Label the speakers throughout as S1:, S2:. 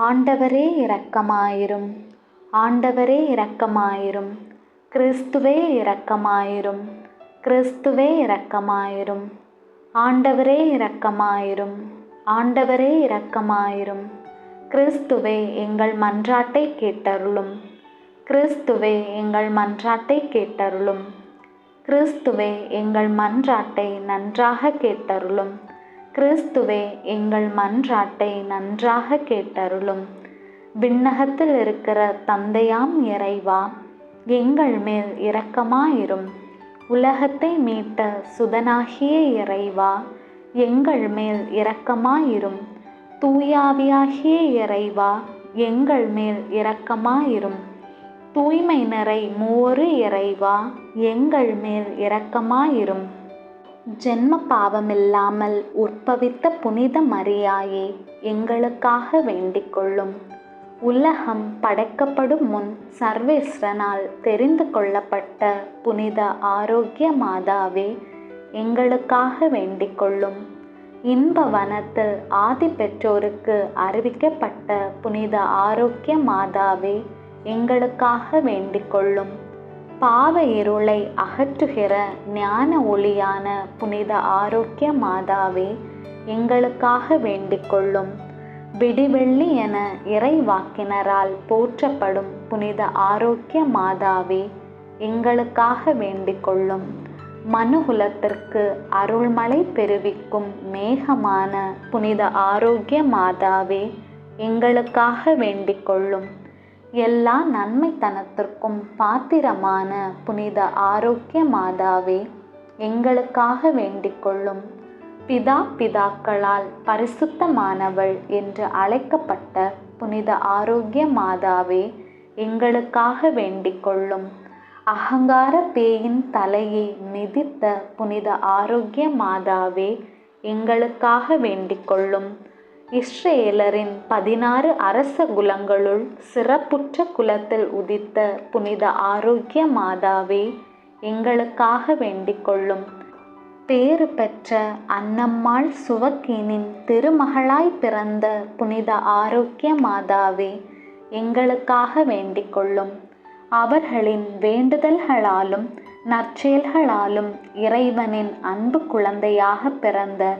S1: ஆண்டவரே இரக்கமாயிரும். ஆண்டவரே இரக்கமாயிரும். கிறிஸ்துவே இரக்கமாயிரும். கிறிஸ்துவே இரக்கமாயிரும். ஆண்டவரே இரக்கமாயிரும். ஆண்டவரே இரக்கமாயிரும். கிறிஸ்துவே எங்கள் மன்றாட்டை கேட்டருளும். கிறிஸ்துவே எங்கள் மன்றாட்டை கேட்டருளும். கிறிஸ்துவே எங்கள் மன்றாட்டை நன்றாக கேட்டருளும். கிறிஸ்துவே எங்கள் மன்றாட்டை நன்றாக கேட்டருளும். விண்ணகத்தில் இருக்கிற தந்தையாம் இறைவா எங்கள் மேல் இரக்கமாயிரும். உலகத்தை மீட்ட சுதனாகிய இறைவா எங்கள் மேல் இரக்கமாயிரும். தூயாவியாகிய இறைவா எங்கள் மேல் இரக்கமாயிரும். தூய்மை நிறை மூவரு இறைவா எங்கள் மேல் இரக்கமாயிரும். ஜென்ம பாவமில்லாமல் உற்பவித்த புனித மரியாயே எங்களுக்காக வேண்டிக் கொள்ளும் உலகம் படைக்கப்படும் முன் சர்வேஸ்வரனால் தெரிந்து கொள்ளப்பட்ட புனித ஆரோக்கிய மாதாவே எங்களுக்காக வேண்டிக் கொள்ளும் இன்ப வனத்தில் ஆதி பெற்றோருக்கு அறிவிக்கப்பட்ட புனித ஆரோக்கிய மாதாவே எங்களுக்காக வேண்டிக் கொள்ளும் பாவ இருளை அகற்றுகிற ஞான ஒளியான புனித ஆரோக்கிய மாதாவே எங்களுக்காக வேண்டிக்கொள்ளும். விடிவெள்ளி என இறைவாக்கினரால் போற்றப்படும் புனித ஆரோக்கிய மாதாவே எங்களுக்காக வேண்டிக்கொள்ளும். மனுகுலத்திற்கு அருள்மழை பெருவிக்கும் மேகமான புனித ஆரோக்கிய மாதாவே எங்களுக்காக வேண்டிக்கொள்ளும். எல்லா நன்மைத்தனத்திற்கும் பாத்திரமான புனித ஆரோக்கிய மாதாவே எங்களுக்காக வேண்டிக்கொள்ளும் பிதா பிதாக்களால் பரிசுத்தமானவள் என்று அழைக்கப்பட்ட புனித ஆரோக்கிய மாதாவே எங்களுக்காக வேண்டிக்கொள்ளும் அகங்கார பேயின் தலையை மிதித்த புனித ஆரோக்கிய மாதாவே எங்களுக்காக வேண்டிக்கொள்ளும் இஸ்ரேலரின் பதினாறு அரச குலங்களுள் சிறப்புற்ற குலத்தில் உதித்த புனித ஆரோக்கிய மாதாவே எங்களுக்காக வேண்டிக் கொள்ளும். பேறு பெற்ற அன்னம்மாள் சுவக்கீனின் திருமகளாய் பிறந்த புனித ஆரோக்கிய மாதாவே எங்களுக்காக வேண்டிக் கொள்ளும். அவர்களின் வேண்டுதல்களாலும் நற்செயல்களாலும் இறைவனின் அன்பு குழந்தையாக பிறந்த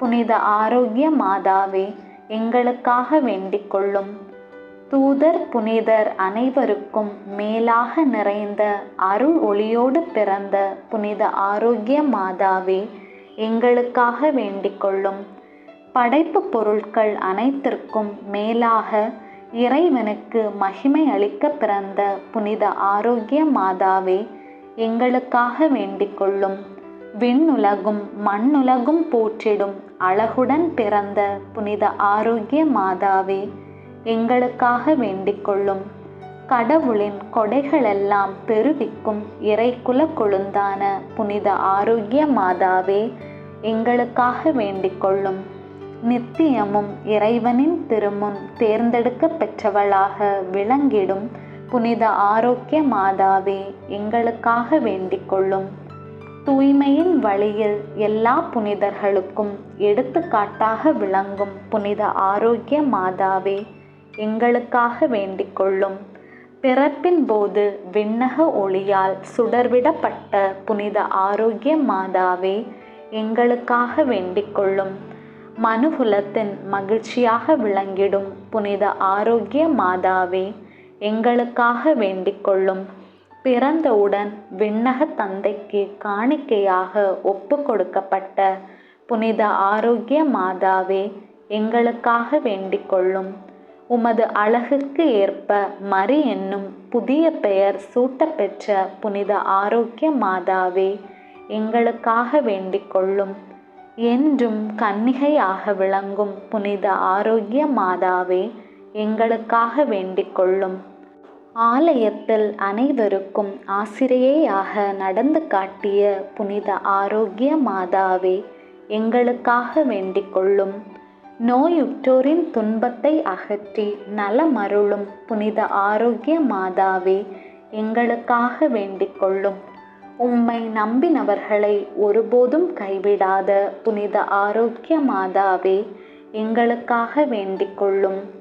S1: புனித ஆரோக்கிய மாதாவே எங்களுக்காக வேண்டிக் கொள்ளும் தூதர் புனிதர் அனைவருக்கும் மேலாக நிறைந்த அருள் ஒளியோடு பிறந்த புனித ஆரோக்கிய மாதாவே எங்களுக்காக வேண்டிக் கொள்ளும் படைப்பு பொருட்கள் அனைத்திற்கும் மேலாக இறைவனுக்கு மகிமை அளிக்க பிறந்த புனித ஆரோக்கிய மாதாவே எங்களுக்காக வேண்டிக் கொள்ளும் விண்ணுலகும் மண்ணுலகும் போற்றிடும் அழகுடன் பிறந்த புனித ஆரோக்கிய மாதாவே எங்களுக்காக வேண்டிக் கொள்ளும் கடவுளின் கொடைகளெல்லாம் பெருவிக்கும் இறைக்குல கொழுந்தான புனித ஆரோக்கிய மாதாவே எங்களுக்காக வேண்டிக் கொள்ளும் நித்தியமும் இறைவனின் திருமுன் தேர்ந்தெடுக்க பெற்றவளாக விளங்கிடும் புனித ஆரோக்கிய மாதாவே எங்களுக்காக வேண்டிக் கொள்ளும் தூய்மையின் வழியில் எல்லா புனிதர்களுக்கும் எடுத்துக்காட்டாக விளங்கும் புனித ஆரோக்கிய மாதாவே எங்களுக்காக வேண்டிக் கொள்ளும். பிறப்பின் போது விண்ணக ஒளியால் சுடர்விடப்பட்ட புனித ஆரோக்கிய மாதாவே எங்களுக்காக வேண்டிக் கொள்ளும். மனுகுலத்தின் மகிழ்ச்சியாக விளங்கிடும் புனித ஆரோக்கிய மாதாவே எங்களுக்காக வேண்டிக் கொள்ளும். பிறந்தவுடன் விண்ணக தந்தைக்கு காணிக்கையாக ஒப்பு கொடுக்கப்பட்ட புனித ஆரோக்கிய மாதாவே எங்களுக்காக வேண்டிக் கொள்ளும். உமது அழகுக்கு ஏற்ப மரி என்னும் புதிய பெயர் சூட்டப்பெற்ற புனித ஆரோக்கிய மாதாவே எங்களுக்காக வேண்டிக் கொள்ளும். என்றும் கன்னிகையாக விளங்கும் புனித ஆரோக்கிய மாதாவே எங்களுக்காக வேண்டிக் கொள்ளும். ஆலயத்தில் அனைவருக்கும் ஆசிரியையாக நடந்து காட்டிய புனித ஆரோக்கிய மாதாவே எங்களுக்காக வேண்டிக் கொள்ளும் நோயுற்றோரின் துன்பத்தை அகற்றி நலமருளும் புனித ஆரோக்கிய மாதாவே எங்களுக்காக வேண்டிக் கொள்ளும். உம்மை நம்பினவர்களை ஒருபோதும் கைவிடாத புனித ஆரோக்கிய மாதாவே எங்களுக்காக வேண்டிக் கொள்ளும்.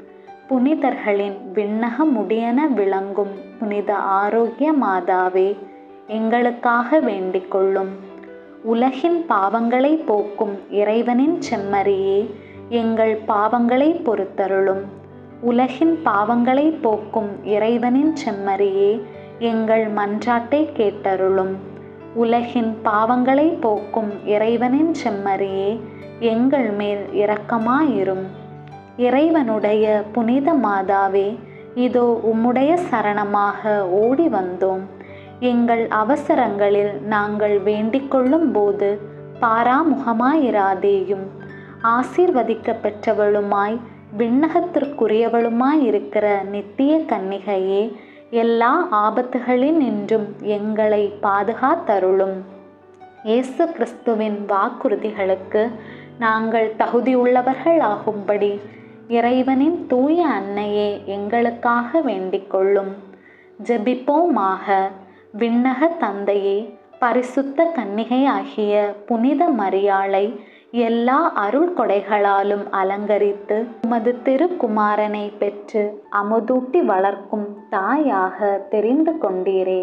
S1: புனிதர்களின் விண்ணக முடியென விளங்கும் புனித ஆரோக்கிய மாதாவே எங்களுக்காக வேண்டிக் கொள்ளும் உலகின் பாவங்களை போக்கும் இறைவனின் செம்மறியே எங்கள் பாவங்களை பொறுத்தருளும். உலகின் பாவங்களை போக்கும் இறைவனின் செம்மறியே எங்கள் மன்றாட்டை கேட்டருளும். உலகின் பாவங்களை போக்கும் இறைவனின் செம்மறியே எங்கள் மேல் இரக்கமாயிரும். இறைவனுடைய புனித மாதாவே இதோ உம்முடைய சரணமாக ஓடி வந்தோம். எங்கள் அவசரங்களில் நாங்கள் வேண்டிக் கொள்ளும் போது பாராமுகமாயிராதேயும். ஆசீர்வதிக்க பெற்றவளுமாய் நித்திய கன்னிகையே எல்லா ஆபத்துகளின் நின்றும் எங்களை பாதுகாத்தருளும். இயேசு கிறிஸ்துவின் வாக்குறுதிகளுக்கு நாங்கள் தகுதியுள்ளவர்கள் ஆகும்படி இறைவனின் தூய அன்னையே எங்களுக்காக வேண்டிக் கொள்ளும் ஜெபிப்போமாக. விண்ணக தந்தையே பரிசுத்த கன்னிகை ஆகிய புனித மரியாளை எல்லா அருள் கொடைகளாலும் அலங்கரித்து உமது திருக்குமாரனை பெற்று அமுதூட்டி வளர்க்கும் தாயாக தெரிந்து கொண்டீரே.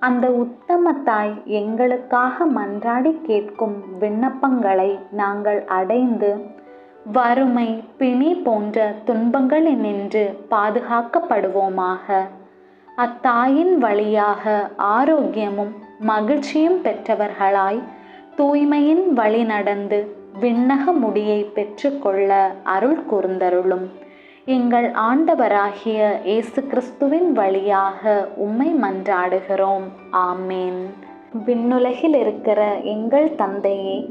S1: அந்த உத்தம தாய் எங்களுக்காக மன்றாடி கேட்கும் விண்ணப்பங்களை நாங்கள் அடைந்து வறுமை பிணி போன்ற துன்பங்களினின்று பாதுகாக்கப்படுவோமாக. அத்தாயின் வழியாக ஆரோக்கியமும் மகிழ்ச்சியும் பெற்றவர்களாய் தூய்மையின் வழி நடந்து விண்ணக முடியை பெற்றுக்கொள்ள அருள் கூர்ந்தருளும். எங்கள் ஆண்டவராகிய இயேசு கிறிஸ்துவின் வழியாக உம்மை மன்றாடுகிறோம். ஆமேன். விண்ணுலகில் இருக்கிற எங்கள் தந்தையே